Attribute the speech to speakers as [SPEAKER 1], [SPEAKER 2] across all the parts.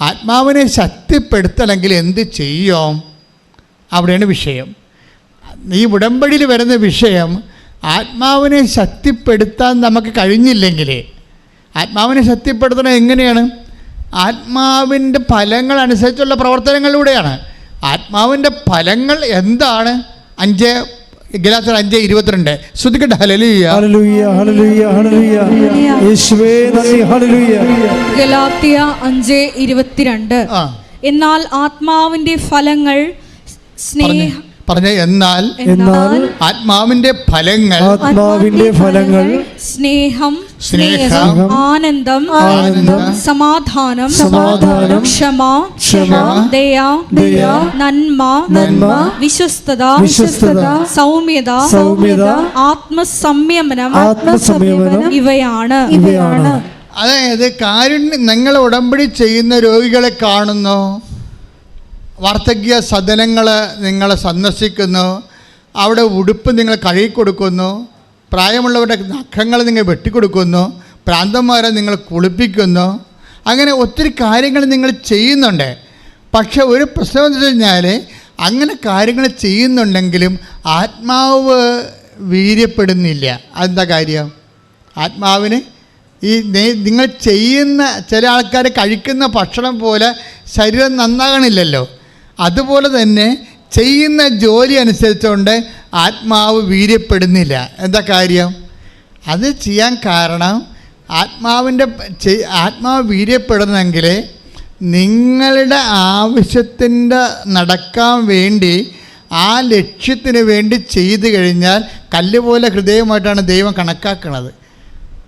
[SPEAKER 1] ആത്മാവിനെ ശക്തിപ്പെടുത്തണമെങ്കിൽ എന്ത് ചെയ്യും? അവിടെയാണ് വിഷയം. ഈ ഉടമ്പടിയിൽ വരുന്ന വിഷയം ആത്മാവിനെ ശക്തിപ്പെടുത്താൻ നമുക്ക് കഴിഞ്ഞില്ലെങ്കിൽ ആത്മാവിനെ ശക്തിപ്പെടുത്തണം എങ്ങനെയാണ്? ആത്മാവിന്റെ ഫലങ്ങൾ അനുസരിച്ചുള്ള പ്രവർത്തനങ്ങളിലൂടെയാണ്. ആത്മാവിന്റെ ഫലങ്ങൾ എന്താണ്? അഞ്ച് ഗലാത്തർ അഞ്ച് ഇരുപത്തിരണ്ട്. ശ്രദ്ധിക്കട്ടെ ഹലലുയ്യ
[SPEAKER 2] ഹലലുയ്യ ഹലലുയ്യ ഹലലുയ്യ യേശുവേ നന്ദി ഹല്ലേലൂയ.
[SPEAKER 3] ഗലാത്തിയ അഞ്ച് ഇരുപത്തിരണ്ട്. എന്നാൽ ആത്മാവിന്റെ ഫലങ്ങൾ സ്നേഹ
[SPEAKER 1] പറഞ്ഞ എന്നാൽ
[SPEAKER 3] എന്നാൽ
[SPEAKER 1] ആത്മാവിന്റെ ഫലങ്ങൾ
[SPEAKER 2] ആത്മാവിന്റെ ഫലങ്ങൾ
[SPEAKER 3] സ്നേഹം
[SPEAKER 1] സ്നേഹം,
[SPEAKER 3] ആനന്ദം
[SPEAKER 2] ആനന്ദം,
[SPEAKER 3] സമാധാനം
[SPEAKER 2] സമാധാനം,
[SPEAKER 3] ക്ഷമ
[SPEAKER 2] ക്ഷമ,
[SPEAKER 3] ദയ
[SPEAKER 2] ദയ,
[SPEAKER 3] നന്മ
[SPEAKER 2] നന്മ,
[SPEAKER 3] വിശ്വസ്തത
[SPEAKER 2] വിശ്വസ്തത,
[SPEAKER 3] സൗമ്യത
[SPEAKER 2] സൗമ്യത,
[SPEAKER 3] ആത്മസംയമനം
[SPEAKER 2] ആത്മസംയമനം
[SPEAKER 3] ഇവയാണ്.
[SPEAKER 2] ഇവയാണ്.
[SPEAKER 1] അതായത് കാരുണ്യം നിങ്ങൾ ഉടമ്പടി ചെയ്യുന്ന രോഗികളെ കാണുന്നു വാർദ്ധക്യ സദനങ്ങൾ നിങ്ങളെ സന്ദർശിക്കുന്നു അവിടെ ഉടുപ്പ് നിങ്ങൾ കഴുകി കൊടുക്കുന്നു പ്രായമുള്ളവരുടെ നഖങ്ങൾ നിങ്ങൾ വെട്ടിക്കൊടുക്കുന്നു പ്രാന്തന്മാരെ നിങ്ങൾ കുളിപ്പിക്കുന്നു അങ്ങനെ ഒത്തിരി കാര്യങ്ങൾ നിങ്ങൾ ചെയ്യുന്നുണ്ട്. പക്ഷെ ഒരു പ്രശ്നം എന്ന് കഴിഞ്ഞാൽ അങ്ങനെ കാര്യങ്ങൾ ചെയ്യുന്നുണ്ടെങ്കിലും ആത്മാവ് വീര്യപ്പെടുന്നില്ല. അതെന്താ കാര്യം? ആത്മാവിന് ഈ നിങ്ങൾ ചെയ്യുന്ന ചില ആൾക്കാർ കഴിക്കുന്ന ഭക്ഷണം പോലെ ശരീരം നന്നാകണില്ലല്ലോ. അതുപോലെ തന്നെ ചെയ്യുന്ന ജോലി അനുസരിച്ചുകൊണ്ട് ആത്മാവ് വീര്യപ്പെടുന്നില്ല. എന്താ കാര്യം? അത് ചെയ്യാൻ കാരണം ആത്മാവിന്റെ ആത്മാവ് വീര്യപ്പെടുന്നെങ്കിൽ നിങ്ങളുടെ ആവശ്യത്തിന്റെ നടക്കാൻ വേണ്ടി ആ ലക്ഷ്യത്തിന് വേണ്ടി ചെയ്തു കഴിഞ്ഞാൽ കല്ലുപോലെ ഹൃദയമായിട്ടാണ് ദൈവം കണക്കാക്കുന്നത്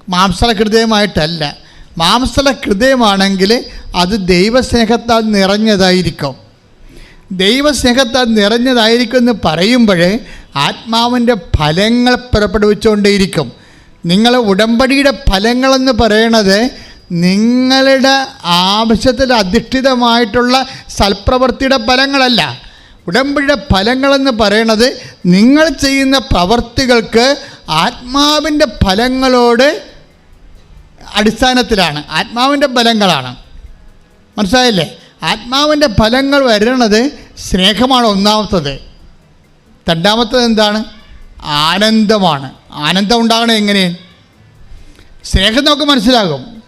[SPEAKER 1] മാംസള ഹൃദയമായിട്ടല്ല. മാംസള ഹൃദയമാണെങ്കിൽ അത് ദൈവസ്നേഹത്താൽ നിറഞ്ഞതായിരിക്കും. ദൈവസ്നേഹത്താൽ നിറഞ്ഞതായിരിക്കും എന്ന് പറയുമ്പോൾ ആത്മാവിന്റെ ഫലങ്ങൾ പുറപ്പെടുവിച്ചുകൊണ്ടേയിരിക്കും. നിങ്ങൾ ഉടമ്പടിയുടെ ഫലങ്ങളെന്ന് പറയണത് നിങ്ങളുടെ ആവശ്യത്തിൽ അധിഷ്ഠിതമായിട്ടുള്ള സൽപ്രവൃത്തിയുടെ ഫലങ്ങളല്ല. ഉടമ്പടിയുടെ ഫലങ്ങളെന്ന് പറയണത് നിങ്ങൾ ചെയ്യുന്ന പ്രവർത്തികൾക്ക് ആത്മാവിന്റെ ഫലങ്ങളോട് അടിസ്ഥാനത്തിലാണ്. ആത്മാവിന്റെ ഫലങ്ങളാണ്. മനസ്സിലായില്ലേ? ആത്മാവിന്റെ ഫലങ്ങൾ വരുന്നത് സ്നേഹമാണ് ഒന്നാമത്തത്. രണ്ടാമത്തത് എന്താണ്? ആനന്ദമാണ്. ആനന്ദം ഉണ്ടാകണം എങ്ങനെ? സ്നേഹം നമുക്ക് മനസ്സിലാകും.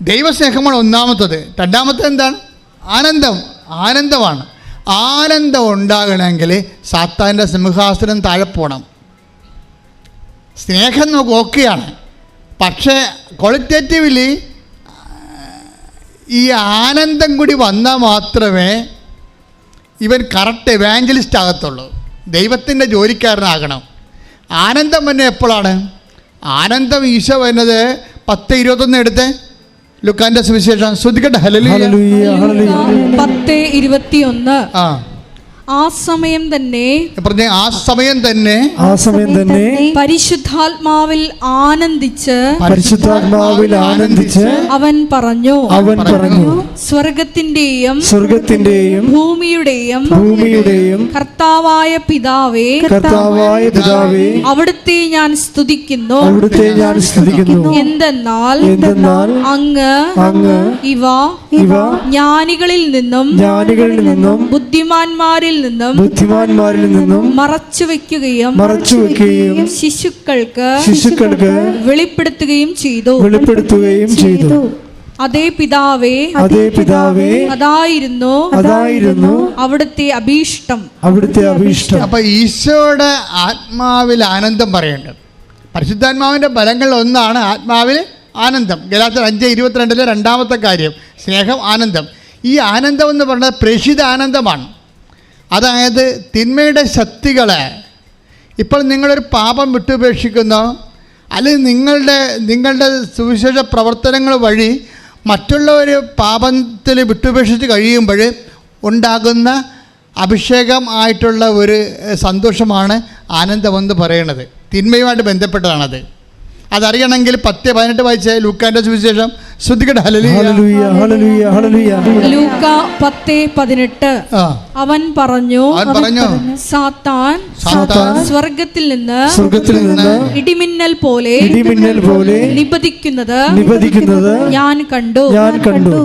[SPEAKER 1] ദൈവസ്നേഹമാണ് ഒന്നാമത്തത്. രണ്ടാമത്തത് എന്താണ്? ആനന്ദം. ആനന്ദമാണ്. ആനന്ദം ഉണ്ടാകണമെങ്കിൽ സാത്താന്റെ സിംഹാസനം താഴെ പോകണം സ്നേഹം നമുക്ക് ഓക്കെയാണ്. പക്ഷേ ക്വാളിറ്റേറ്റീവ്ലി ഈ ആനന്ദം കൂടി വന്നാൽ മാത്രമേ ഇവൻ കറക്റ്റ് എവാഞ്ചലിസ്റ്റ് ആകത്തുള്ളൂ. ദൈവത്തിന്റെ ജോലിക്കാരനാകണം. ആനന്ദം തന്നെ എപ്പോഴാണ്? ആനന്ദം ഈശോ വരുന്നത് പത്ത് ഇരുപത്തൊന്ന് എടുത്ത്. ലുക്കാന്റെ സുവിശേഷം. ശ്രദ്ധിക്കട്ടെ. ഹലലി
[SPEAKER 2] ഹല്ലേലൂയ ഹല്ലേലൂയ.
[SPEAKER 3] പത്ത് ഇരുപത്തിയൊന്ന്.
[SPEAKER 1] ആ.
[SPEAKER 3] ആ സമയം തന്നെ
[SPEAKER 1] പറഞ്ഞേ ആ സമയം തന്നെ
[SPEAKER 2] ആ സമയം തന്നെ
[SPEAKER 3] പരിശുദ്ധാത്മാവിൽ ആനന്ദിച്ച്
[SPEAKER 2] പരിശുദ്ധാത്മാവിൽ ആനന്ദിച്ച്
[SPEAKER 3] അവൻ പറഞ്ഞു.
[SPEAKER 2] അവൻ പറഞ്ഞു.
[SPEAKER 3] സ്വർഗത്തിന്റെയും
[SPEAKER 2] സ്വർഗത്തിന്റെയും
[SPEAKER 3] ഭൂമിയുടെയും
[SPEAKER 2] ഭൂമിയുടെയും
[SPEAKER 3] കർത്താവായ പിതാവേ
[SPEAKER 2] കർത്താവായ പിതാവേ
[SPEAKER 3] അവിടുത്തെ ഞാൻ സ്തുതിക്കുന്നു.
[SPEAKER 2] അവിടുത്തെ ഞാൻ സ്തുതിക്കുന്നു.
[SPEAKER 3] എന്തെന്നാൽ
[SPEAKER 2] എന്തെന്നാൽ
[SPEAKER 3] അങ്ങ്
[SPEAKER 2] അങ്ങ്
[SPEAKER 3] ഇവ
[SPEAKER 2] ഇവ
[SPEAKER 3] ജ്ഞാനികളിൽ നിന്നും
[SPEAKER 2] ജ്ഞാനികളിൽ നിന്നും
[SPEAKER 3] ബുദ്ധിമാന്മാരിൽ നിന്നും
[SPEAKER 2] ബുദ്ധിമാന്മാരിൽ നിന്നും
[SPEAKER 3] മറച്ചു വെക്കുകയും
[SPEAKER 2] മറച്ചു വെക്കുകയും
[SPEAKER 3] ശിശുക്കൾക്ക്
[SPEAKER 2] ശിശുക്കൾക്ക്
[SPEAKER 3] വെളിപ്പെടുത്തുകയും ചെയ്തു.
[SPEAKER 2] വെളിപ്പെടുത്തുകയും ചെയ്തു.
[SPEAKER 3] അതേ പിതാവേ
[SPEAKER 2] അതേ പിതാവേ
[SPEAKER 3] അതായിരുന്നു
[SPEAKER 2] അതായിരുന്നു
[SPEAKER 3] അവിടുത്തെ അഭീഷ്ടം.
[SPEAKER 2] അവിടുത്തെ അഭീഷ്ടം.
[SPEAKER 1] അപ്പോൾ ഈശോയുടെ ആത്മാവിൽ ആനന്ദം പറയുന്നുണ്ട് പരിശുദ്ധാത്മാവിന്റെ ഫലങ്ങളിൽ ഒന്നാണ് ആത്മാവിൽ ആനന്ദം. ഗലാത്തർ അഞ്ച് ഇരുപത്തിരണ്ടിലെ രണ്ടാമത്തെ കാര്യം സ്നേഹം ആനന്ദം. ഈ ആനന്ദം എന്ന് പറയുന്നത് പ്രേഷിത ആനന്ദമാണ്. അതായത് തിന്മയുടെ ശക്തികളെ. ഇപ്പോൾ നിങ്ങളൊരു പാപം വിട്ടുപേക്ഷിക്കുന്നു. അല്ലെങ്കിൽ നിങ്ങളുടെ നിങ്ങളുടെ സുവിശേഷ പ്രവർത്തനങ്ങൾ വഴി മറ്റുള്ളവർ പാപത്തിൽ വിട്ടുപേക്ഷിച്ച് കഴിയുമ്പോൾ ഉണ്ടാകുന്ന അഭിഷേകം ആയിട്ടുള്ള ഒരു സന്തോഷമാണ് ആനന്ദമെന്ന് പറയണത് തിന്മയുമായിട്ട് ബന്ധപ്പെട്ടതാണത്. അതറിയണമെങ്കിൽ പത്ത് പതിനെട്ട് വായിച്ച. ലൂക്കാന്റെ സുവിശേഷം. ശ്രദ്ധിക്കട്ടെ.
[SPEAKER 2] ഹല്ലേലൂയ. ഹല്ലേലൂയ ഹല്ലേലൂയ
[SPEAKER 3] ലൂക്ക പത്ത് പതിനെട്ട്. അവൻ പറഞ്ഞു
[SPEAKER 1] അവൻ പറഞ്ഞു
[SPEAKER 3] സാത്താൻ
[SPEAKER 1] സാത്താൻ
[SPEAKER 3] സ്വർഗത്തിൽ നിന്ന്
[SPEAKER 2] സ്വർഗത്തിൽ നിന്ന്
[SPEAKER 3] ഇടിമിന്നൽ പോലെ
[SPEAKER 2] ഇടിമിന്നൽ പോലെ
[SPEAKER 3] നിബദിക്കുന്നത്
[SPEAKER 2] നിബദിക്കുന്നത്
[SPEAKER 3] ഞാൻ കണ്ടു.
[SPEAKER 2] ഞാൻ കണ്ടു.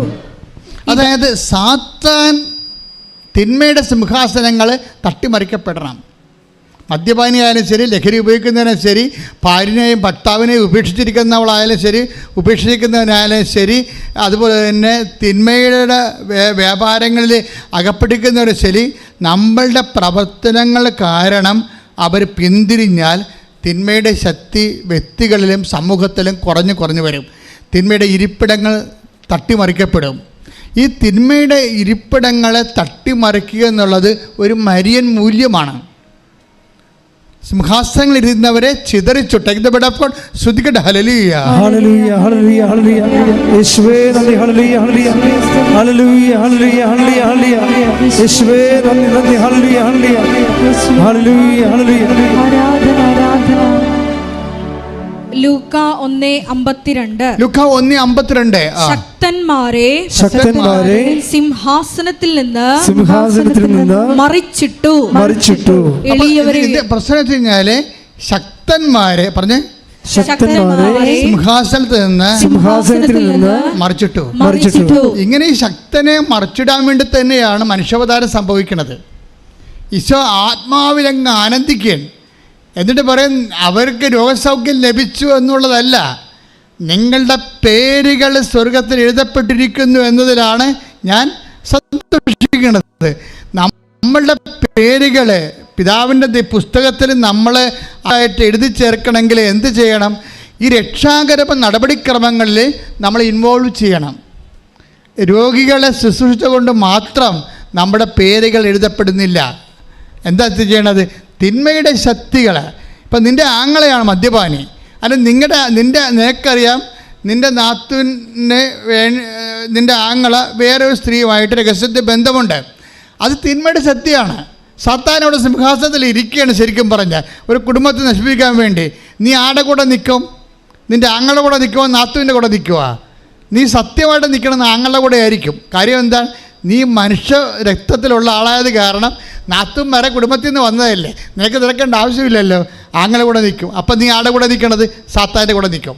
[SPEAKER 1] അതായത് സാത്താൻ തിന്മയുടെ സിംഹാസനങ്ങൾ തട്ടിമറിക്കപ്പെടണം. മദ്യപാനിയായാലും ശരി ലഹരി ഉപയോഗിക്കുന്നതിനും ശരി ഭാര്യനെയും ഭർത്താവിനെയും ഉപേക്ഷിച്ചിരിക്കുന്നവളായാലും ശരി ഉപേക്ഷിച്ചിരിക്കുന്നതിനായാലും ശരി അതുപോലെ തന്നെ തിന്മയുടെ വ്യാപാരങ്ങളിൽ അകപ്പെട്ടിരിക്കുന്നവരും ശരി നമ്മളുടെ പ്രവർത്തനങ്ങൾ കാരണം അവർ പിന്തിരിഞ്ഞാൽ തിന്മയുടെ ശക്തി വ്യക്തികളിലും സമൂഹത്തിലും കുറഞ്ഞു കുറഞ്ഞു വരും. തിന്മയുടെ ഇരിപ്പിടങ്ങൾ തട്ടിമറിക്കപ്പെടും. ഈ തിന്മയുടെ ഇരിപ്പിടങ്ങളെ തട്ടിമറിക്കുക എന്നുള്ളത് ഒരു മരിയൻ മൂല്യമാണ്. സിംഹാസനങ്ങളിൽ ഇരുന്നവരെ
[SPEAKER 2] ഹല്ലേലൂയ
[SPEAKER 4] ആരാധന ആരാധന.
[SPEAKER 3] ലൂക്ക ഒന്ന് അമ്പത്തിരണ്ട്.
[SPEAKER 1] ലുക്ക ഒന്ന് അമ്പത്തിരണ്ട്. ആ.
[SPEAKER 3] ശക്തന്മാരെ
[SPEAKER 2] ശക്തന്മാരെ
[SPEAKER 3] സിംഹാസനത്തിൽ നിന്ന്
[SPEAKER 2] സിംഹാസനത്തിൽ നിന്ന്
[SPEAKER 3] മറിച്ചിട്ടു.
[SPEAKER 2] മറിച്ചിട്ടു.
[SPEAKER 1] അപ്പോൾ
[SPEAKER 3] എളിയവരെ
[SPEAKER 1] ഇത് പ്രശ്നം വെച്ച് കഴിഞ്ഞാൽ ശക്തന്മാരെ പറഞ്ഞേ.
[SPEAKER 2] ശക്തന്മാരെ
[SPEAKER 1] സിംഹാസനത്തിൽ നിന്ന്
[SPEAKER 2] സിംഹാസനത്തിൽ നിന്ന്
[SPEAKER 1] മറിച്ചിട്ടു.
[SPEAKER 3] മറിച്ചിട്ടു.
[SPEAKER 1] ഇങ്ങനെ ഈ ശക്തനെ മറിച്ചിടാൻ വേണ്ടി തന്നെയാണ് മനുഷ്യാവതാരം സംഭവിക്കുന്നത്. ഈശോ ആത്മാവിലങ്ങ് ആനന്ദിക്കുകയാണ്. എന്നിട്ട് പറയും അവർക്ക് രോഗസൗഖ്യം ലഭിച്ചു എന്നുള്ളതല്ല. നിങ്ങളുടെ പേരുകൾ സ്വർഗത്തിൽ എഴുതപ്പെട്ടിരിക്കുന്നു എന്നതിലാണ് ഞാൻ സന്തോഷിക്കുന്നത്. നമ്മളുടെ പേരുകൾ പിതാവിന്റെ പുസ്തകത്തിൽ നമ്മൾ ആയിട്ട് എഴുതി ചേർക്കണമെങ്കിൽ എന്ത് ചെയ്യണം? ഈ രക്ഷാകരമ നടപടിക്രമങ്ങളിൽ നമ്മൾ ഇൻവോൾവ് ചെയ്യണം. രോഗികളെ ശുശ്രൂഷിച്ചുകൊണ്ട് മാത്രം നമ്മുടെ പേരുകൾ എഴുതപ്പെടുന്നില്ല. എന്താ ചെയ്യണത്? തിന്മയുടെ ശക്തികൾ ഇപ്പം നിന്റെ ആങ്ങളെയാണ് മദ്യപാനി. അല്ല നിങ്ങളുടെ നിന്റെ നിനക്കറിയാം നിന്റെ നാത്തുവിനെ വേ നിന്റെ ആങ്ങള വേറൊരു സ്ത്രീയുമായിട്ട് രഹസ്യത്തിൽ ബന്ധമുണ്ട്. അത് തിന്മയുടെ ശക്തിയാണ്. സത്താനോട് സിംഹാസനത്തിൽ ഇരിക്കുകയാണ് ശരിക്കും പറഞ്ഞാൽ ഒരു കുടുംബത്തെ നശിപ്പിക്കാൻ വേണ്ടി. നീ ആടെ കൂടെ നിൽക്കും? നിന്റെ ആങ്ങളുടെ കൂടെ നിൽക്കുമോ നാത്തുവിന്റെ കൂടെ നിൽക്കുക നീ സത്യമായിട്ട് നിൽക്കണമെന്ന് ആങ്ങളുടെ കൂടെ ആയിരിക്കും. കാര്യം എന്താണ്? നീ മനുഷ്യ രക്തത്തിലുള്ള ആളായത് കാരണം നാത്തും വരെ കുടുംബത്തിൽ നിന്ന് വന്നതല്ലേ? നിനക്ക് തിരക്കേണ്ട ആവശ്യമില്ലല്ലോ. ആങ്ങളെ കൂടെ നിൽക്കും. അപ്പം നീ ആടെ കൂടെ നിൽക്കണത് സാത്താന്റെ കൂടെ നിൽക്കും.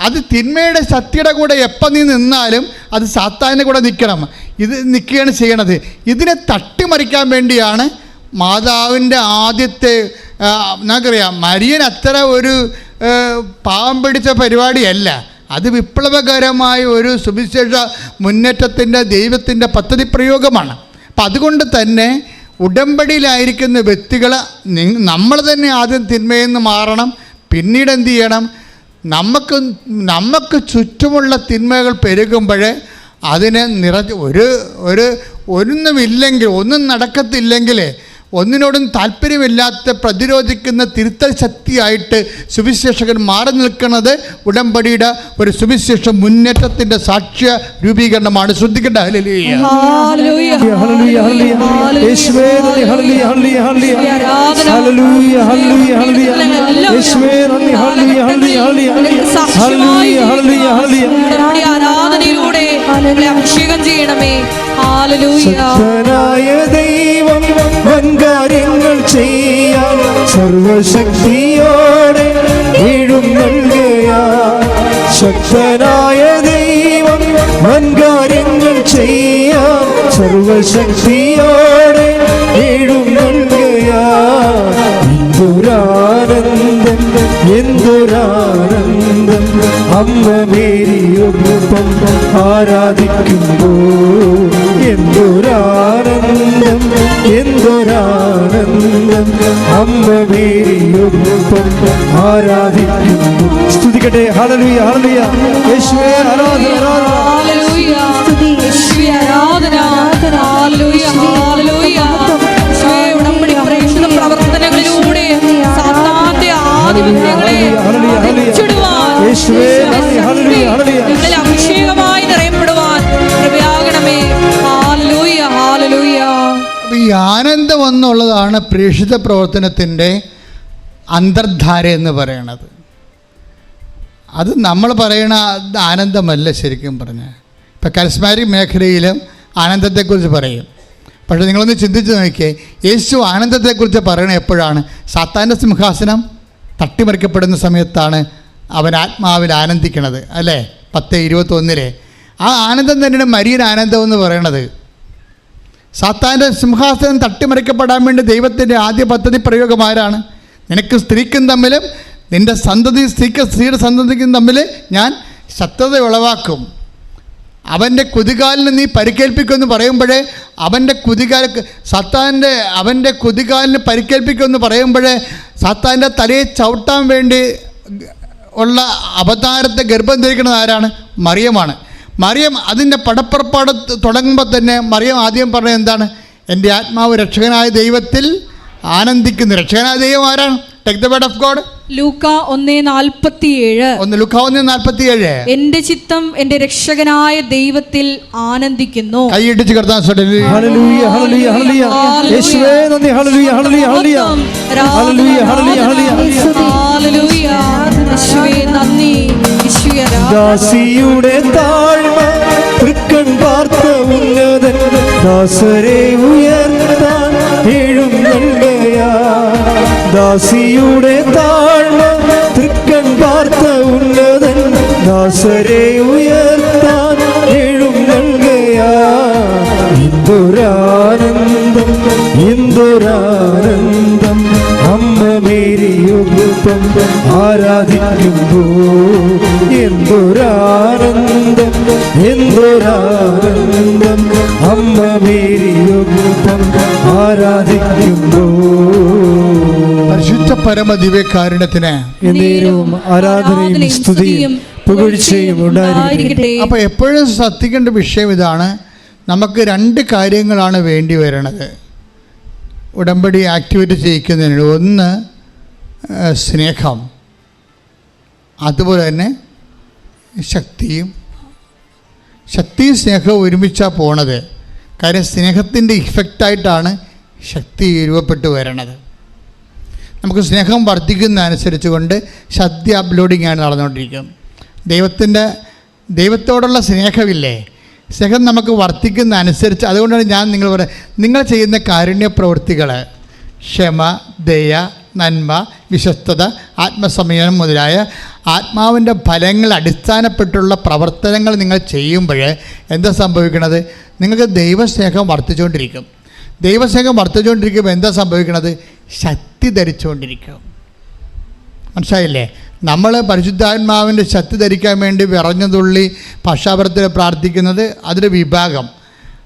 [SPEAKER 1] അത് തിന്മയുടെ ശക്തിയുടെ കൂടെ എപ്പം നീ നിന്നാലും അത് സാത്താന്റെ കൂടെ നിൽക്കണം. ഇത് നിൽക്കുകയാണ് ചെയ്യണത്. ഇതിനെ തട്ടിമറിക്കാൻ വേണ്ടിയാണ് മാതാവിന്റെ ആദ്യത്തെ നമുക്കറിയാം മരിയൻ അത്ര ഒരു പാവം പിടിച്ച പരിപാടിയല്ല. അത് വിപ്ലവകരമായ ഒരു സുവിശേഷ മുന്നേറ്റത്തിന്റെ ദൈവത്തിന്റെ പദ്ധതി പ്രയോഗമാണ് അപ്പം അതുകൊണ്ട് തന്നെ ഉടമ്പടിയിലായിരിക്കുന്ന വ്യക്തികൾ നമ്മൾ തന്നെ ആദ്യം തിന്മയിൽ നിന്ന് മാറണം പിന്നീട് എന്ത് ചെയ്യണം? നമുക്ക് നമുക്ക് ചുറ്റുമുള്ള തിന്മകൾ പെരുകുമ്പോൾ അതിനെ നിറ ഒരു ഒരു ഒന്നുമില്ലെങ്കിൽ ഒന്നും നടക്കത്തില്ലെങ്കിൽ ഒന്നിനോടും താല്പര്യമില്ലാത്ത പ്രതിരോധിക്കുന്ന തിരുത്തൽ ശക്തിയായിട്ട് സുവിശേഷകൻ മാറി നിൽക്കുന്നത് ഉടമ്പടിയുടെ ഒരു സുവിശേഷ മുന്നേറ്റത്തിന്റെ സാക്ഷ്യ രൂപീകരണമാണ്. ശ്രദ്ധിക്കേണ്ട.
[SPEAKER 3] ആരാധനയിലൂടെ അഭിഷേകം ചെയ്യണമേ.
[SPEAKER 2] ശക്തനായ ദൈവം വൻകാര്യങ്ങൾ ചെയ്യാൻ സർവശക്തിയോടെ വീഴും നൽകുക ശക്തനായ ദൈവം വൻകാര്യങ്ങൾ ചെയ്യാൻ സർവശക്തിയോടെ വീഴും നൽകുക എന്തൊരാനന്ദം എന്തൊരാനന്ദം. അമ്മ മേരിയൊപ്പം ആരാധിക്കുമ്പോ എന്തൊരാനന്ദം എന്തൊരാനന്ദം. അമ്മ മേരിയൊപ്പം ആരാധിക്കുന്നു സ്തുതിക്കട്ടെ ഹല്ലേലൂയ ഹല്ലേലൂയ. യേശുവേ ആരാധന ആരാധന.
[SPEAKER 3] സ്തുതി. യേശുവേ ആരാധന. Hallelujah hallelujah. യേശുവേ ഉടമ്പടി പ്രേക്ഷിത പ്രവർത്തനങ്ങളിലൂടെ സാത്താന്റെ
[SPEAKER 2] ഹല്ലേലൂയ, ഹല്ലേലൂയ. ഹല്ലേലൂയ.
[SPEAKER 3] അഭിഷേകമായി നിറയപ്പെടുവാൻ കൃപയാകണമേ. ഹാലലൂയ ഹാലലൂയ
[SPEAKER 1] അപ്പോൾ ഈ ആനന്ദം എന്നുള്ളതാണ് പ്രേക്ഷിത പ്രവർത്തനത്തിന്റെ അന്തർധാര എന്ന് പറയണത്. അത് നമ്മൾ പറയണ ആനന്ദമല്ല ശരിക്കും പറഞ്ഞാൽ. ഇപ്പം കരസ്മാരിക് മേഖലയിലും ആനന്ദത്തെക്കുറിച്ച് പറയും. പക്ഷേ നിങ്ങളൊന്ന് ചിന്തിച്ച് നോക്കിയേ യേശു ആനന്ദത്തെക്കുറിച്ച് പറയണ എപ്പോഴാണ്? സാത്താന്റെ സിംഹാസനം തട്ടിമറിക്കപ്പെടുന്ന സമയത്താണ് അവൻ ആത്മാവിൽ ആനന്ദിക്കണത് അല്ലേ? പത്ത് ഇരുപത്തൊന്നിലെ. ആ ആനന്ദം തന്നെയാണ് മരിയൻ ആനന്ദം എന്ന് പറയണത്. സാത്താന്റെ സിംഹാസനം തട്ടിമറിക്കപ്പെടാൻ വേണ്ടി ദൈവത്തിന്റെ ആദ്യ പദ്ധതി പ്രയോഗം ആരാണ്? നിനക്ക് സ്ത്രീക്കും തമ്മിലും നിന്റെ സന്തതി സ്ത്രീക്ക് സ്ത്രീയുടെ സന്തതിക്കും തമ്മിൽ ഞാൻ ശത്രുത ഉളവാക്കും. അവന്റെ കുതികാലിന് നീ പരിക്കേൽപ്പിക്കുമെന്ന് പറയുമ്പോഴേ അവന്റെ കുതികാൽ സത്താന്റെ അവന്റെ കുതികാലിന് പരിക്കേൽപ്പിക്കുമെന്ന് പറയുമ്പോഴേ സത്താന്റെ തലയെ ചവിട്ടാൻ വേണ്ടി ഉള്ള അവതാരത്തെ ഗർഭം ധരിക്കുന്നത് ആരാണ്? മറിയമാണ്. മറിയം അതിന്റെ പടപ്പുറപ്പാട് തുടങ്ങുമ്പോൾ തന്നെ മറിയം ആദ്യം പറഞ്ഞത് എന്താണ്? എന്റെ ആത്മാവ് രക്ഷകനായ ദൈവത്തിൽ ആനന്ദിക്കുന്നു. രക്ഷകനായ ദൈവം ആരാണ്? Take the word of God
[SPEAKER 3] Luke ഒന്നേ നാൽപ്പത്തിയേഴ്.
[SPEAKER 1] ഒന്ന് ലുക്കാവുന്ന നാൽപ്പത്തിയേഴ്.
[SPEAKER 3] എന്റെ ചിത്തം എന്റെ രക്ഷകനായ ദൈവത്തിൽ ആനന്ദിക്കുന്നു.
[SPEAKER 1] കൈയിടിച്ച്
[SPEAKER 2] ഹല്ലേലൂയ ഹല്ലേലൂയ ഹല്ലേലൂയ. യേശുവേ നന്ദി. Hallelujah hallelujah hallelujah. Hallelujah hallelujah hallelujah.
[SPEAKER 3] Hallelujah. യേശുവേ നന്ദി. യേശുവേ
[SPEAKER 2] ദാസിയുടെ താഴ്മ തൃക്കൺ പാർത്ത ഉന്നതൻ. ദാസരെ ഉയർത്താൻ എഴുന്നള്ളയാ ദാസിയുടെ താഴ്മ തൃക്കൻ പാർത്ത ഉന്നതൻ ദാസരെ ഉയർത്താൻ എഴും നൽകയാന്ദം ഇന്ദുരാനന്ദം അമ്മ മേരിയുഗം ആരാധിക്കുമ്പോ. എന്തൊരാനന്ദം എന്തൊരാനന്ദം അമ്മ മേരിയുഗം ആരാധിക്കുമ്പോ.
[SPEAKER 1] പരിശുദ്ധ പരമ ദിവ്യകാരുണ്യത്തിന്
[SPEAKER 2] എന്നേരവും ആരാധനയും സ്തുതിയും പുകഴ്ചയും ഉണ്ടായിരിക്കട്ടെ.
[SPEAKER 1] അപ്പോൾ എപ്പോഴും ശ്രദ്ധിക്കേണ്ട വിഷയം ഇതാണ്. നമുക്ക് രണ്ട് കാര്യങ്ങളാണ് വേണ്ടി വരണത്. ഉടമ്പടി ആക്ടിവേറ്റ് ചെയ്യിക്കുന്നതിന് ഒന്ന് സ്നേഹം. അതുപോലെ തന്നെ ശക്തിയും. ശക്തിയും സ്നേഹവും ഒരുമിച്ചാണ് പോണത്. കാര്യം സ്നേഹത്തിന്റെ ഇഫക്റ്റായിട്ടാണ് ശക്തി രൂപപ്പെട്ടു വരണത്. നമുക്ക് സ്നേഹം വർദ്ധിക്കുന്ന അനുസരിച്ച് കൊണ്ട് സദ്യ അപ്ലോഡിംഗ് ആണ് നടന്നുകൊണ്ടിരിക്കുന്നത്. ദൈവത്തിന്റെ ദൈവത്തോടുള്ള സ്നേഹമില്ലേ? സ്നേഹം നമുക്ക് വർദ്ധിക്കുന്ന അനുസരിച്ച് അതുകൊണ്ടാണ് ഞാൻ നിങ്ങൾ പറയുന്നത്. നിങ്ങൾ ചെയ്യുന്ന കാരുണ്യ പ്രവൃത്തികൾ ക്ഷമ ദയ നന്മ വിശ്വസ്തത ആത്മസമയം മുതലായ ആത്മാവിന്റെ ഫലങ്ങൾ അടിസ്ഥാനപ്പെട്ടുള്ള പ്രവർത്തനങ്ങൾ നിങ്ങൾ ചെയ്യുമ്പോൾ എന്താ സംഭവിക്കുന്നത്? നിങ്ങൾക്ക് ദൈവസ്നേഹം വർദ്ധിച്ചുകൊണ്ടിരിക്കും. ദൈവസ്നേഹം വർദ്ധിച്ചുകൊണ്ടിരിക്കുമ്പോൾ എന്താ സംഭവിക്കുന്നത് ശക്തി ധരിച്ചുകൊണ്ടിരിക്കും. മനസ്സിലായില്ലേ? നമ്മൾ പരിശുദ്ധാത്മാവിന്റെ ശക്തി ധരിക്കാൻ വേണ്ടി വിറഞ്ഞതുള്ളി പക്ഷാപുരത്തിൽ പ്രാർത്ഥിക്കുന്നത് അതൊരു വിഭാഗം.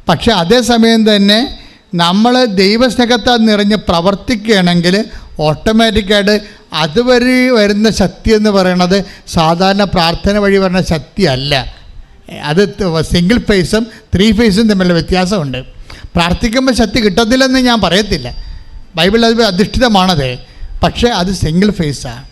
[SPEAKER 1] പക്ഷേ അതേസമയം തന്നെ നമ്മൾ ദൈവസ്നേഹത്താൽ നിറഞ്ഞ് പ്രവർത്തിക്കുകയാണെങ്കിൽ ഓട്ടോമാറ്റിക്കായിട്ട് അതുവരെ വരുന്ന ശക്തി എന്ന് പറയുന്നത് സാധാരണ പ്രാർത്ഥന വഴി വരുന്ന ശക്തിയല്ല. അത് സിംഗിൾ ഫേസും ത്രീ ഫേസും തമ്മിലുള്ള വ്യത്യാസമുണ്ട്. പ്രാർത്ഥിക്കുമ്പോൾ ശക്തി കിട്ടത്തില്ലെന്ന് ഞാൻ പറയത്തില്ല. ബൈബിൾ അത് അധിഷ്ഠിതമാണത്. പക്ഷേ അത് സിംഗിൾ ഫേസാണ്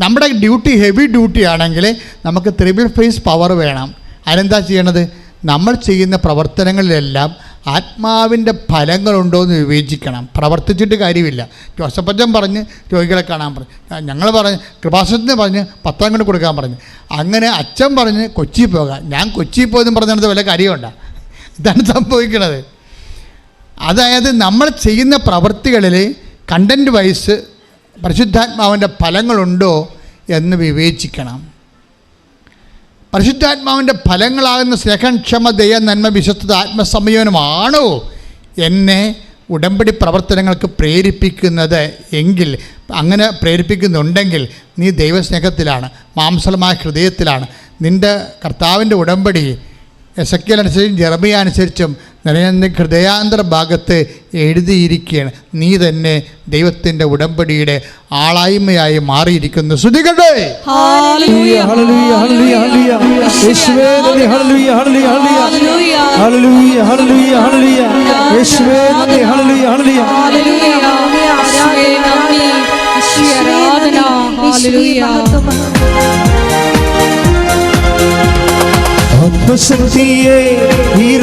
[SPEAKER 1] നമ്മുടെ ഡ്യൂട്ടി ഹെവി ഡ്യൂട്ടി ആണെങ്കിൽ നമുക്ക് ത്രിബിൾ ഫേസ് പവർ വേണം. അതിനെന്താ ചെയ്യണത്? നമ്മൾ ചെയ്യുന്ന പ്രവർത്തനങ്ങളിലെല്ലാം ആത്മാവിന്റെ ഫലങ്ങളുണ്ടോ എന്ന് വിവേചിക്കണം. പ്രവർത്തിച്ചിട്ട് കാര്യമില്ല. ജോസഫച്ചൻ പറഞ്ഞ് രോഗികളെ കാണാൻ പറഞ്ഞു ഞങ്ങൾ പറഞ്ഞ് കൃപാസനത്തിന് പറഞ്ഞ് പത്താം കൊണ്ട് കൊടുക്കാൻ പറഞ്ഞു. അങ്ങനെ അച്ഛൻ പറഞ്ഞ് കൊച്ചി പോകാം. ഞാൻ കൊച്ചി പോയെന്ന് പറഞ്ഞിടത്ത് വല്ല കാര്യമുണ്ടാ? ഇതാണ് സംഭവിക്കുന്നത് അതായത് നമ്മൾ ചെയ്യുന്ന പ്രവൃത്തികളിൽ കണ്ടന്റ് വൈസ് പരിശുദ്ധാത്മാവിന്റെ ഫലങ്ങളുണ്ടോ എന്ന് വിവേചിക്കണം. പരിശുദ്ധാത്മാവിന്റെ ഫലങ്ങളാകുന്ന സ്നേഹക്ഷമ ദയ നന്മ വിശ്വസ്തത ആത്മസംയോനമാണോ എന്നെ ഉടമ്പടി പ്രവർത്തനങ്ങൾക്ക് പ്രേരിപ്പിക്കുന്നത് എങ്കിൽ അങ്ങനെ പ്രേരിപ്പിക്കുന്നുണ്ടെങ്കിൽ നീ ദൈവസ്നേഹത്തിലാണ് മാംസലമായ ഹൃദയത്തിലാണ്. നിന്റെ കർത്താവിന്റെ ഉടമ്പടി എസക്കിയൽ അനുസരിച്ചും ജർമിയ അനുസരിച്ചും നിലനിന്ന ഹൃദയാന്തര ഭാഗത്ത് എഴുതിയിരിക്കുകയാണ് നീ തന്നെ ദൈവത്തിന്റെ ഉടമ്പടിയുടെ ആളായ്മയായി മാറിയിരിക്കുന്നു ശ്രുതികട്ടെ
[SPEAKER 3] hallelujah.
[SPEAKER 2] Hallelujah hallelujah hallelujah hallelujah hallelujah hallelujah
[SPEAKER 3] hallelujah.
[SPEAKER 2] Hallelujah hallelujah hallelujah hallelujah hallelujah
[SPEAKER 3] hallelujah. യേശുവേ നന്ദി. യേശുവേ ആരാധന. ഹല്ലേലൂയ.
[SPEAKER 2] ആത്മശക്തിയെ എന്നിൽ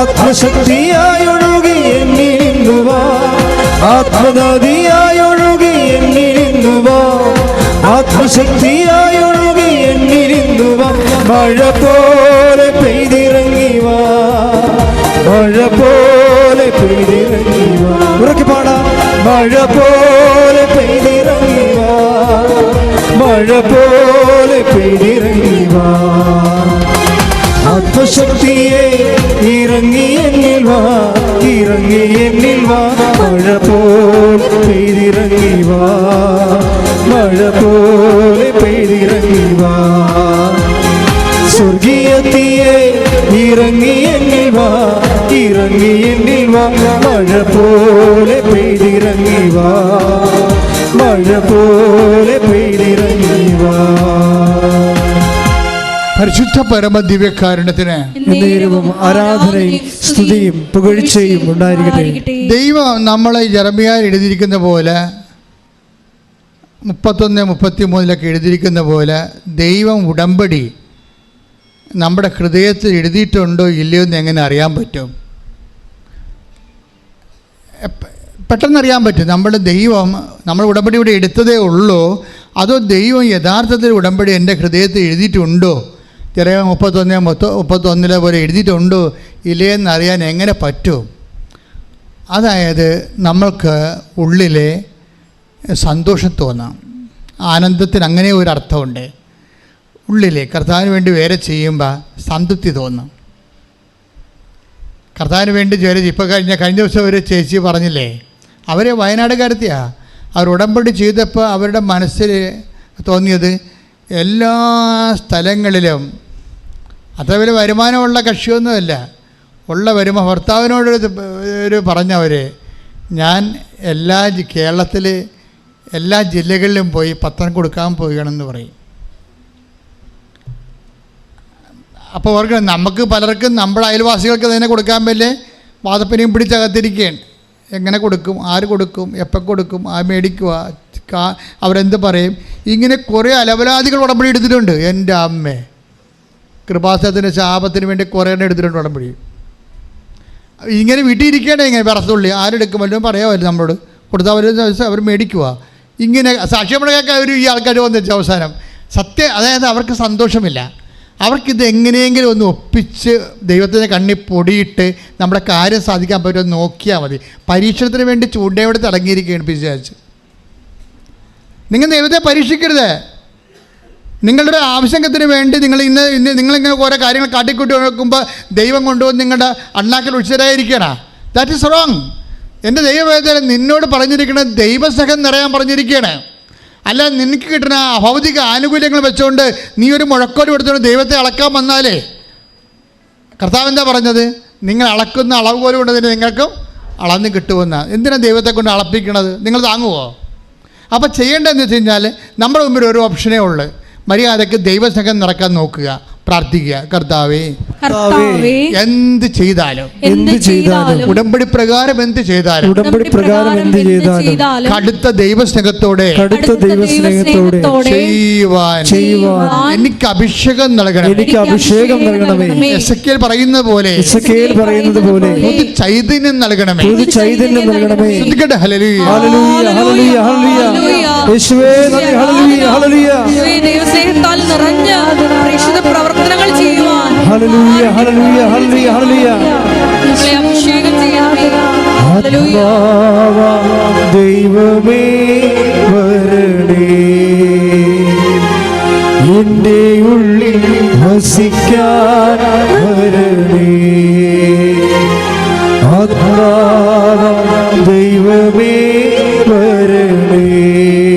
[SPEAKER 2] ആത്മശക്തിയായി ഒഴുകി എന്നിരുന്നുവാ ആത്മനദിയായി ഒഴുകി എന്നിരുന്നുവാ ആത്മശക്തിയായൊഴുകി എന്നിരുന്നുവാ മഴ പോലെ പെയ്തിറങ്ങിവാ. മഴ പോലെ പെയ്തിറങ്ങിവാ. ഉറക്കെ പാടാം. മഴ പോലെ പെയ്തിറങ്ങിവാ. മഴ പോലെ മഴ പോൽ പെയ്തിറങ്ങി വാ മഴ പോലെ പെയ്തിറങ്ങി വാ സ്വർഗീയത്തിയെ ഇറങ്ങി എന്നിൽ വാ ഇറങ്ങി എന്നിൽ വാ മഴ പോലെ പെയ്തിറങ്ങി വാ മഴ പോലെ
[SPEAKER 1] പരിശുദ്ധ പരമ ദിവ്യകാരുണ്യത്തിന്
[SPEAKER 2] ആരാധനയും സ്തുതിയും പുകഴ്ചയും ഉണ്ടായിരിക്കട്ടെ.
[SPEAKER 1] ദൈവം നമ്മളെ ജർമ്മിയാൽ എഴുതിയിരിക്കുന്ന പോലെ മുപ്പത്തൊന്ന് മുപ്പത്തി മൂന്നിലൊക്കെ എഴുതിയിരിക്കുന്ന പോലെ ദൈവം ഉടമ്പടി നമ്മുടെ ഹൃദയത്തിൽ എഴുതിയിട്ടുണ്ടോ ഇല്ലയോ എന്ന് എങ്ങനെ അറിയാൻ പറ്റും? പെട്ടെന്ന് പെട്ടെന്നറിയാൻ പറ്റും. നമ്മുടെ ദൈവം നമ്മൾ ഉടമ്പടി ഇവിടെ എടുത്തതേ ഉള്ളൂ. അതോ ദൈവം യഥാർത്ഥത്തിൽ ഉടമ്പടി എന്റെ ഹൃദയത്തിൽ എഴുതിയിട്ടുണ്ടോ? ചെറിയ മുപ്പത്തൊന്ന് മുപ്പ മുപ്പത്തൊന്നിലെ പോലെ എഴുതിയിട്ടുണ്ടോ. ഇല്ലയെന്ന് അറിയാൻ എങ്ങനെ പറ്റും? അതായത് നമ്മൾക്ക് ഉള്ളിലെ സന്തോഷം തോന്നാം. ആനന്ദത്തിന് അങ്ങനെ ഒരു അർത്ഥമുണ്ട്. ഉള്ളിലെ കർത്താവിന് വേണ്ടി വേറെ ചെയ്യുമ്പോൾ സംതൃപ്തി തോന്നും. കർത്താവിന് വേണ്ടി ജോലി ഇപ്പോൾ കഴിഞ്ഞ കഴിഞ്ഞ ദിവസം ഒരു ചേച്ചി പറഞ്ഞില്ലേ അവരെ വയനാടുകാരത്തിയാ. അവർ ഉടമ്പടി ചെയ്തപ്പോൾ അവരുടെ മനസ്സിൽ തോന്നിയത് എല്ലാ സ്ഥലങ്ങളിലും അത്ര വലിയ വരുമാനമുള്ള കക്ഷിയൊന്നുമല്ല. ഉള്ള വരുമാനം ഭർത്താവിനോട് ഒരു പറഞ്ഞവർ ഞാൻ എല്ലാ കേരളത്തിൽ എല്ലാ ജില്ലകളിലും പോയി പത്രം കൊടുക്കാൻ പോവുകയാണെന്ന് പറയും. അപ്പോൾ അവർക്ക് നമുക്ക് പലർക്കും നമ്മുടെ അയൽവാസികൾക്ക് തന്നെ കൊടുക്കാൻ പറ്റില്ലേ? വാദപ്പനെയും പിടിച്ചകത്തിരിക്കുകയാണ്. എങ്ങനെ കൊടുക്കും? ആര് കൊടുക്കും? എപ്പോൾ കൊടുക്കും? ആ മേടിക്കുക കാ അവരെന്ത് പറയും? ഇങ്ങനെ കുറേ അലവലാദികൾ ഉടമ്പടി എടുത്തിട്ടുണ്ട്. എന്റെ അമ്മേ. കൃപാസനത്തിന്റെ ശാപത്തിന് വേണ്ടി കുറേ എണ്ണം എടുത്തിട്ടുണ്ട് ഉടമ്പടി. ഇങ്ങനെ വീട്ടിൽ ഇരിക്കേണ്ട ഇങ്ങനെ വിറസുള്ളി ആരെടുക്കും? വല്ലതും പറയാമല്ലോ നമ്മളോട്? കൊടുത്താൽ അവർ അവർ മേടിക്കുക ഇങ്ങനെ സാക്ഷ്യപ്പെടുകയൊക്കെ അവർ ഈ ആൾക്കാർ വന്നിട്ട് അവസാനം. സത്യം അതായത് അവർക്ക് സന്തോഷമില്ല. അവർക്കിത് എങ്ങനെയെങ്കിലും ഒന്ന് ഒപ്പിച്ച് ദൈവത്തിന്റെ കണ്ണി പൊടിയിട്ട് നമ്മുടെ കാര്യം സാധിക്കാൻ പറ്റുമെന്ന് നോക്കിയാൽ മതി. പരീക്ഷണത്തിന് വേണ്ടി ചൂണ്ടയോടെ തടങ്ങിയിരിക്കുകയാണ് പിശാച്ച്. നിങ്ങൾ ദൈവത്തെ പരീക്ഷിക്കരുത്. നിങ്ങളുടെ ആവശ്യത്തിന് വേണ്ടി നിങ്ങൾ ഇന്ന് ഇന്ന് നിങ്ങളിങ്ങനെ ഓരോ കാര്യങ്ങൾ കാട്ടിക്കൂട്ടി നോക്കുമ്പോൾ ദൈവം കൊണ്ടുവന്ന് നിങ്ങളുടെ അണ്ണാക്കിൽ ഉച്ചരായിരിക്കണ ദാറ്റ് ഇസ് റോങ് എന്റെ ദൈവവേദന നിന്നോട് പറഞ്ഞിരിക്കണ ദൈവസഹം നിറയാൻ പറഞ്ഞിരിക്കുകയാണ് അല്ല നിനക്ക് കിട്ടുന്ന ഭൗതിക ആനുകൂല്യങ്ങൾ വെച്ചുകൊണ്ട് നീ ഒരു മുഴക്കോട് എടുത്തുകൊണ്ട് ദൈവത്തെ അളക്കാൻ വന്നാലേ? കർത്താവ് എന്താ പറഞ്ഞത്? നിങ്ങൾ അളക്കുന്ന അളവ് പോലും തന്നെ നിങ്ങൾക്കും അളന്ന് കിട്ടുമെന്ന്. എന്തിനാണ് ദൈവത്തെ കൊണ്ട് അളപ്പിക്കണത്? നിങ്ങൾ താങ്ങുമോ അപ്പോൾ ചെയ്യേണ്ടതെന്ന് വെച്ച് കഴിഞ്ഞാൽ നമ്മുടെ മുമ്പിൽ ഒരു ഓപ്ഷനേ ഉള്ളൂ. മര്യാദയ്ക്ക് ദൈവസംഘം നടക്കാൻ നോക്കുക. പ്രാർത്ഥിക്കുക. കർത്താവേ എന്ത് ചെയ്താലും
[SPEAKER 3] എന്ത് ചെയ്താലും
[SPEAKER 1] ഉടമ്പടി പ്രകാരം എന്ത് ചെയ്താലും
[SPEAKER 2] ഉടമ്പടി പ്രകാരം എന്ത് ചെയ്താലും
[SPEAKER 1] കടുത്ത ദൈവസ്നേഹത്തോടെ
[SPEAKER 2] കടുത്ത ദൈവസ്നേഹത്തോടെ
[SPEAKER 1] ചെയ്യുവാൻ
[SPEAKER 2] ചെയ്യുവാൻ
[SPEAKER 1] എനിക്ക് അഭിഷേകം നൽകണം
[SPEAKER 2] എനിക്ക് അഭിഷേകം നൽകണമേ.
[SPEAKER 1] എസക്കേൽ പറയുന്ന പോലെ
[SPEAKER 2] ഇസക്കേൽ പറയുന്നത് പോലെ
[SPEAKER 1] പുതു ചൈതന്യം നൽകണമേ.
[SPEAKER 2] പുതു ചൈതന്യം നൽകണമേ.
[SPEAKER 1] ശ്രദ്ധിക്കട്ടെ ഹല്ലേലൂയ.
[SPEAKER 2] Hallelujah hallelujah hallelujah. യേശുവേ ഹല്ലേലൂയ ഹല്ലേലൂയ.
[SPEAKER 3] ദൈവസ്നേഹത്താൽ നിറഞ്ഞ പ്രേക്ഷിത പ്രവർത്തനങ്ങൾ ചെയ്യുവാൻ. അഭിഷേകം.
[SPEAKER 2] ആത്മാവാം ദൈവമേ വരണേ. എന്റെ ഉള്ളിൽ വസിക്കാൻ വരണേ. ആത്മാവാം ദൈവമേ വരണേ.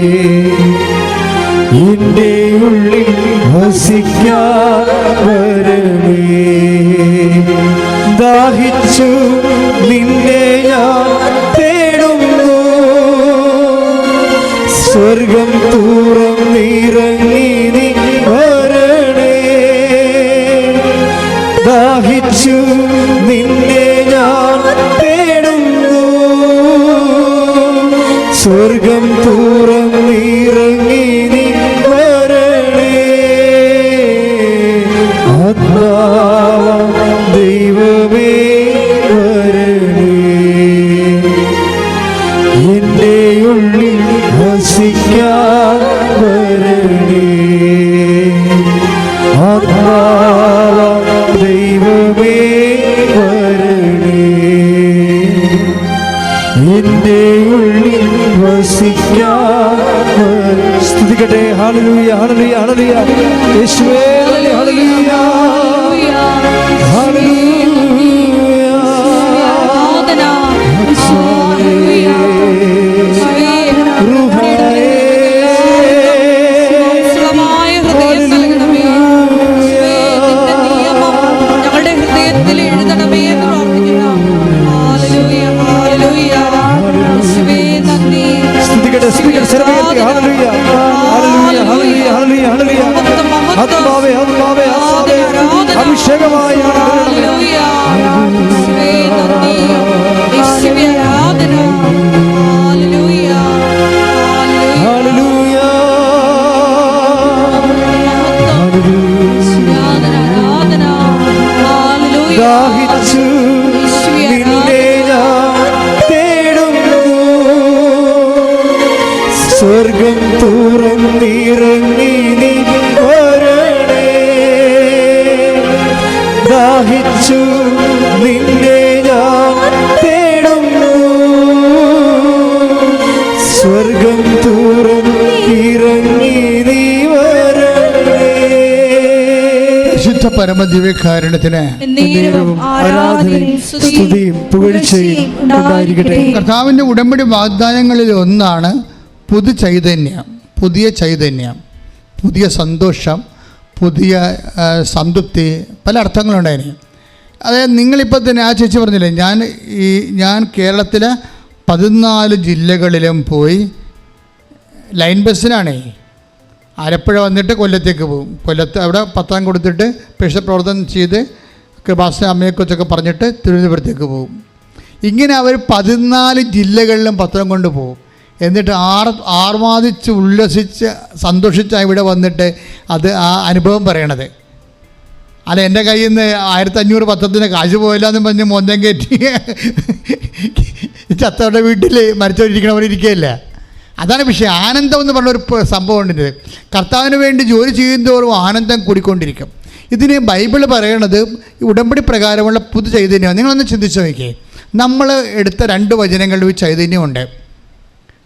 [SPEAKER 3] ആരാധന.
[SPEAKER 2] അഭിഷേകമായി ആരാധന
[SPEAKER 1] പരമദിവ്യകാരണത്തിന്
[SPEAKER 3] കർത്താവിന്റെ ആരാധനയും സ്തുതിയും
[SPEAKER 2] സ്തുതിയും പുകഴ്ചയും ഉണ്ടായിരിക്കട്ടെ.
[SPEAKER 1] കർത്താവിന്റെ ഉടമ്പടി വാഗ്ദാനങ്ങളിൽ ഒന്നാണ് പുതു ചൈതന്യം പുതിയ ചൈതന്യം പുതിയ സന്തോഷം പുതിയ സംതൃപ്തി പല അർത്ഥങ്ങളുണ്ടായിരുന്നു അതായത് നിങ്ങളിപ്പോൾ തന്നെ ആ ചേച്ചി പറഞ്ഞില്ലേ ഞാൻ ഈ ഞാൻ കേരളത്തിലെ പതിനാല് ജില്ലകളിലും പോയി ലൈൻ ബസ്സിനാണേ ആലപ്പുഴ വന്നിട്ട് കൊല്ലത്തേക്ക് പോകും. കൊല്ലത്ത് അവിടെ പത്രം കൊടുത്തിട്ട് പേശ പ്രവർത്തനം ചെയ്ത് കൃപാസന അമ്മയെക്കുറിച്ചൊക്കെ പറഞ്ഞിട്ട് തിരുവനന്തപുരത്തേക്ക് പോകും. ഇങ്ങനെ അവർ പതിനാല് ജില്ലകളിലും പത്രം കൊണ്ട് പോകും. എന്നിട്ട് ആർ ആർമാദിച്ച് ഉല്ലസിച്ച് സന്തോഷിച്ചാണ് ഇവിടെ വന്നിട്ട് അത് ആ അനുഭവം പറയണത്. അല്ല എന്റെ കയ്യിൽ നിന്ന് ആയിരത്തി അഞ്ഞൂറ് പത്രത്തിന് കാശ് പോയില്ല എന്ന് പറഞ്ഞ് മോന്തം കയറ്റി ചത്തവരുടെ വീട്ടിൽ മരിച്ചവരിക്കണവർ ഇരിക്കുകയില്ല? അതാണ് വിഷയം. ആനന്ദം എന്ന് പറഞ്ഞൊരു സംഭവം ഉണ്ട് കർത്താവിന് വേണ്ടി ജോലി ചെയ്യുന്നതോറും ആനന്ദം കൂടിക്കൊണ്ടിരിക്കും. ഇതിന് ബൈബിൾ പറയണത് ഉടമ്പടി പ്രകാരമുള്ള പുതു ചൈതന്യം നിങ്ങളൊന്ന് ചിന്തിച്ച് നോക്കിയേ. നമ്മൾ എടുത്ത രണ്ട് വചനങ്ങളിൽ ചൈതന്യമുണ്ട്.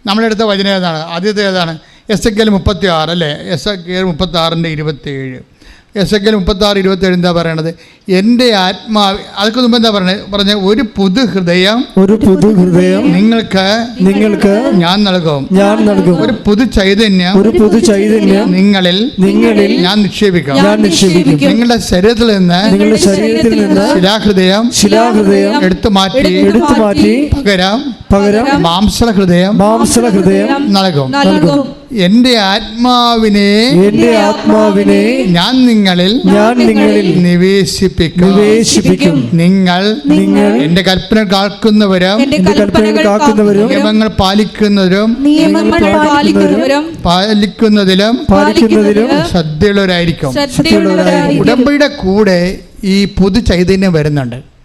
[SPEAKER 1] നമ്മളെടുത്ത വചനം ഏതാണ്? ആദ്യത്തെ ഏതാണ്? എസ് എ കെൽ മുപ്പത്തി ആറ് അല്ലേ? എസ് എ കെൽ മുപ്പത്തി ആറിന്റെ ഇരുപത്തേഴ് എസ് എങ്കിൽ ആറ് ഇരുപത്തേഴ് എന്താ പറയണത്? എന്റെ ആത്മാവ് അതൊക്കെ മുമ്പ് എന്താ പറയണത് പറഞ്ഞ ഒരു പുതു ഹൃദയം
[SPEAKER 2] ഒരു പുതു ഹൃദയം
[SPEAKER 1] നിങ്ങൾക്ക്
[SPEAKER 2] നിങ്ങൾക്ക്
[SPEAKER 1] ഞാൻ നൽകും.
[SPEAKER 2] ഞാൻ നൽകും.
[SPEAKER 1] ഒരു പുതു ചൈതന്യം
[SPEAKER 2] ഒരു പുതു ചൈതന്യം
[SPEAKER 1] നിങ്ങളിൽ
[SPEAKER 2] നിങ്ങളിൽ
[SPEAKER 1] ഞാൻ നിക്ഷേപിക്കാം.
[SPEAKER 2] ഞാൻ നിക്ഷേപിക്കും.
[SPEAKER 1] നിങ്ങളുടെ ശരീരത്തിൽ നിന്ന്
[SPEAKER 2] നിങ്ങളുടെ ശരീരത്തിൽ നിന്ന്
[SPEAKER 1] ശിലാഹൃദയം
[SPEAKER 2] ശിലാഹൃദയം
[SPEAKER 1] എടുത്തു മാറ്റി
[SPEAKER 2] എടുത്തു മാറ്റി
[SPEAKER 1] പകരം
[SPEAKER 2] പകരം
[SPEAKER 1] മാംസള ഹൃദയം
[SPEAKER 2] മാംസള ഹൃദയം
[SPEAKER 1] നൽകും.
[SPEAKER 3] നൽകും.
[SPEAKER 1] എന്റെ ആത്മാവിനെ
[SPEAKER 2] എന്റെ ആത്മാവിനെ
[SPEAKER 1] ഞാൻ നിങ്ങളിൽ
[SPEAKER 2] ഞാൻ നിങ്ങളിൽ
[SPEAKER 1] നിവേശിപ്പിക്കും.
[SPEAKER 2] നിവേശിപ്പിക്കും.
[SPEAKER 1] നിങ്ങൾ
[SPEAKER 2] നിങ്ങൾ
[SPEAKER 1] എന്റെ കൽപ്പന കാക്കുന്നവരും
[SPEAKER 3] എന്റെ
[SPEAKER 2] കൽപ്പന കാക്കുന്നവരും
[SPEAKER 1] നിയമങ്ങൾ പാലിക്കുന്നവരും
[SPEAKER 3] നിയമങ്ങൾ പാലിക്കുന്നവരും
[SPEAKER 1] പാലിക്കുന്നതിലും
[SPEAKER 2] പാലിക്കുന്നതിലും
[SPEAKER 1] ശ്രദ്ധയുള്ളവരായിരിക്കും.
[SPEAKER 3] ശ്രദ്ധയുള്ളവരായിരിക്കും.
[SPEAKER 1] ഉടമ്പടിയുടെ കൂടെ ഈ പുതു ചൈതന്യം വരുന്നുണ്ട്.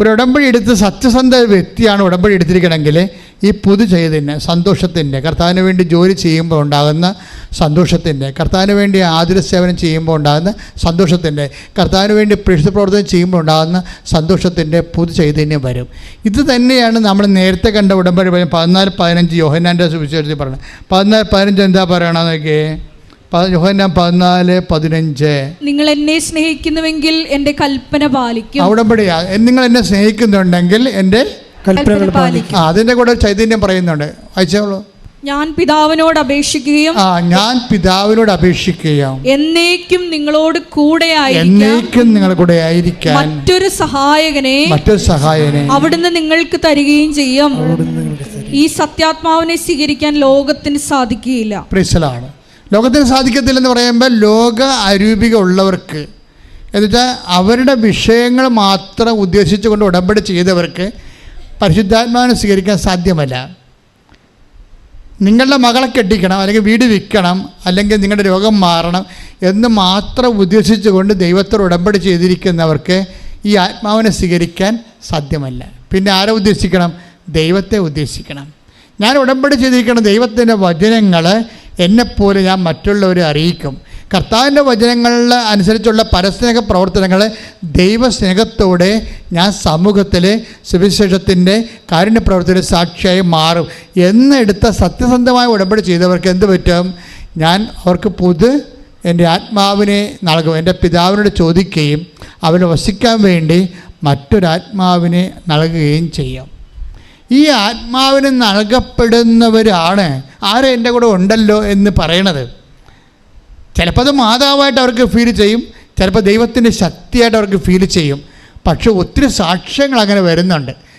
[SPEAKER 1] ഒരു ഉടമ്പടി എടുത്ത് സത്യസന്ധ വ്യക്തിയാണ് ഉടമ്പടി എടുത്തിരിക്കണമെങ്കിൽ ഈ പുതു ചെയ്തതിന് സന്തോഷത്തിന്റെ കർത്താവിന് വേണ്ടി ജോലി ചെയ്യുമ്പോൾ ഉണ്ടാകുന്ന സന്തോഷത്തിന്റെ കർത്താവിന് വേണ്ടി ആതുര സേവനം ചെയ്യുമ്പോൾ ഉണ്ടാകുന്ന സന്തോഷത്തിന്റെ കർത്താവിന് വേണ്ടി പ്രേക്ഷിത പ്രവർത്തനം ചെയ്യുമ്പോൾ ഉണ്ടാകുന്ന സന്തോഷത്തിന്റെ പുതു ചൈതന്യം വരും. ഇത് തന്നെയാണ് നമ്മൾ നേരത്തെ കണ്ട ഉടമ്പടി പറയുന്നത് പതിനാല് പതിനഞ്ച് യോഹനാന്റെ സുവിശേഷത്തിൽ പറയുന്നത്. പതിനാല് പതിനഞ്ച് എന്താ പറയണമെന്ന് നോക്കിയേ? യോഹന്നാൻ പതിനാല് പതിനഞ്ച്.
[SPEAKER 3] നിങ്ങൾ എന്നെ സ്നേഹിക്കുന്നുവെങ്കിൽ എന്റെ കൽപ്പന പാലിക്കും.
[SPEAKER 1] ഉടമ്പടിയാ. നിങ്ങൾ എന്നെ സ്നേഹിക്കുന്നുണ്ടെങ്കിൽ എന്റെ
[SPEAKER 2] കൽപ്പനകൾ പാലിക്കും.
[SPEAKER 1] ആ അതിന്റെ കൂടെ ഒരു ചൈതന്യം പറയുന്നുണ്ട്. അയച്ചോളൂ
[SPEAKER 3] ഞാൻ പിതാവിനോട് അപേക്ഷിക്കുകയും
[SPEAKER 1] ആ ഞാൻ പിതാവിനോട് അപേക്ഷിക്കുകയും.
[SPEAKER 3] എന്നേക്കും നിങ്ങളോട് കൂടെ
[SPEAKER 1] എന്നേക്കും നിങ്ങളുടെ കൂടെ ആയിരിക്കാൻ
[SPEAKER 3] മറ്റൊരു സഹായകനെ
[SPEAKER 1] മറ്റൊരു സഹായനെ
[SPEAKER 3] അവിടുന്ന് നിങ്ങൾക്ക് തരികയും ചെയ്യും. ഈ സത്യാത്മാവിനെ സ്വീകരിക്കാൻ ലോകത്തിന് സാധിക്കുകയില്ല.
[SPEAKER 1] പ്രിസലാണ്. ലോകത്തിന് സാധിക്കത്തില്ലെന്ന് പറയുമ്പോൾ ലോക അരൂപിക ഉള്ളവർക്ക് എന്നുവെച്ചാൽ അവരുടെ വിഷയങ്ങൾ മാത്രം ഉദ്ദേശിച്ചുകൊണ്ട് ഉടമ്പടി ചെയ്തവർക്ക് പരിശുദ്ധാത്മാവിനെ സ്വീകരിക്കാൻ സാധ്യമല്ല. നിങ്ങളുടെ മകളെ കെട്ടിക്കണം അല്ലെങ്കിൽ വീട് വിൽക്കണം അല്ലെങ്കിൽ നിങ്ങളുടെ രോഗം മാറണം എന്ന് മാത്രം ഉദ്ദേശിച്ചുകൊണ്ട് ദൈവത്തോട് ഉടമ്പടി ചെയ്തിരിക്കുന്നവർക്ക് ഈ ആത്മാവിനെ സ്വീകരിക്കാൻ സാധ്യമല്ല. പിന്നെ ആരെ ഉദ്ദേശിക്കണം? ദൈവത്തെ ഉദ്ദേശിക്കണം. ഞാൻ ഉടമ്പടി ചെയ്തിരിക്കുന്ന ദൈവത്തിന്റെ വചനങ്ങൾ എന്നെപ്പോലെ ഞാൻ മറ്റുള്ളവരെ അറിയിക്കും. കർത്താവിന്റെ വചനങ്ങളിൽ അനുസരിച്ചുള്ള പരസ്നേഹ പ്രവർത്തനങ്ങൾ ദൈവസ്നേഹത്തോടെ ഞാൻ സമൂഹത്തിൽ സുവിശേഷത്തിന്റെ കാരുണ്യ പ്രവർത്തന സാക്ഷിയായി മാറും. എന്നെടുത്ത സത്യസന്ധമായ ഉടമ്പടി ചെയ്തവർക്ക് എന്ത് പറ്റും? ഞാൻ അവർക്ക് പുതു എന്റെ ആത്മാവിനെ നൽകും. എന്റെ പിതാവിനോട് ചോദിക്കുകയും അവന് വസിക്കാൻ വേണ്ടി മറ്റൊരാത്മാവിനെ നൽകുകയും ചെയ്യാം. ഈ ആത്മാവിന് നൽകപ്പെടുന്നവരാണ്. ആരും എന്റെ കൂടെ ഉണ്ടല്ലോ എന്ന് പറയണത്? ചിലപ്പോൾ അത് മാതാവായിട്ട് അവർക്ക് ഫീൽ ചെയ്യും ചിലപ്പോൾ ദൈവത്തിന്റെ ശക്തിയായിട്ട് അവർക്ക് ഫീൽ ചെയ്യും. പക്ഷേ ഒത്തിരി സാക്ഷ്യങ്ങൾ അങ്ങനെ വരുന്നുണ്ട്.